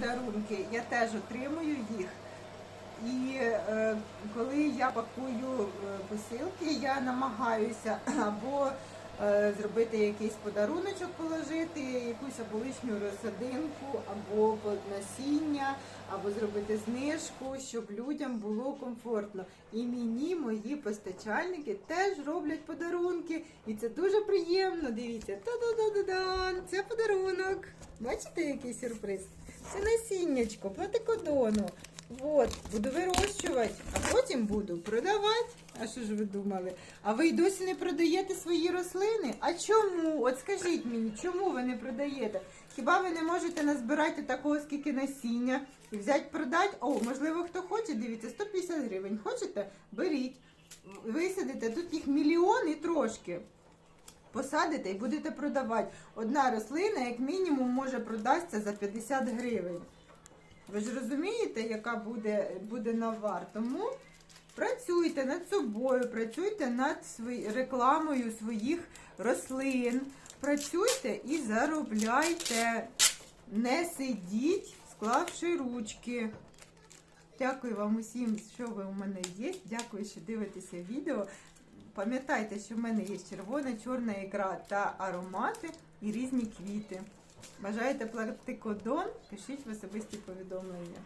подарунки, я теж отримую їх. І е, коли я пакую е, посилки, я намагаюся або зробити якийсь подаруночок, положити, якусь або лишню розсадинку, або насіння, або зробити знижку, щоб людям було комфортно. І мені мої постачальники теж роблять подарунки, і це дуже приємно. Дивіться, та-да-да-да-дан, це подарунок. Бачите, який сюрприз? Це насіннячко, платикодону. От, буду вирощувати, а потім буду продавати. А що ж ви думали? А ви й досі не продаєте свої рослини? А чому? От скажіть мені, чому ви не продаєте? Хіба ви не можете назбирати такого скільки насіння і взяти продати? О, можливо, хто хоче, дивіться, 150 гривень. Хочете? Беріть. Висадите, тут їх мільйон і трошки. Посадите і будете продавати. Одна рослина, як мінімум, може продасться за 50 гривень. Ви ж розумієте, яка буде, буде навар? Тому працюйте над собою, працюйте над свої, рекламою своїх рослин. Працюйте і заробляйте. Не сидіть, склавши ручки. Дякую вам усім, що ви у мене є. Дякую, що дивитеся відео. Пам'ятайте, що в мене є червона, чорна ікра та аромати і різні квіти. Бажаєте платикодон? Пишіть в особисті повідомлення.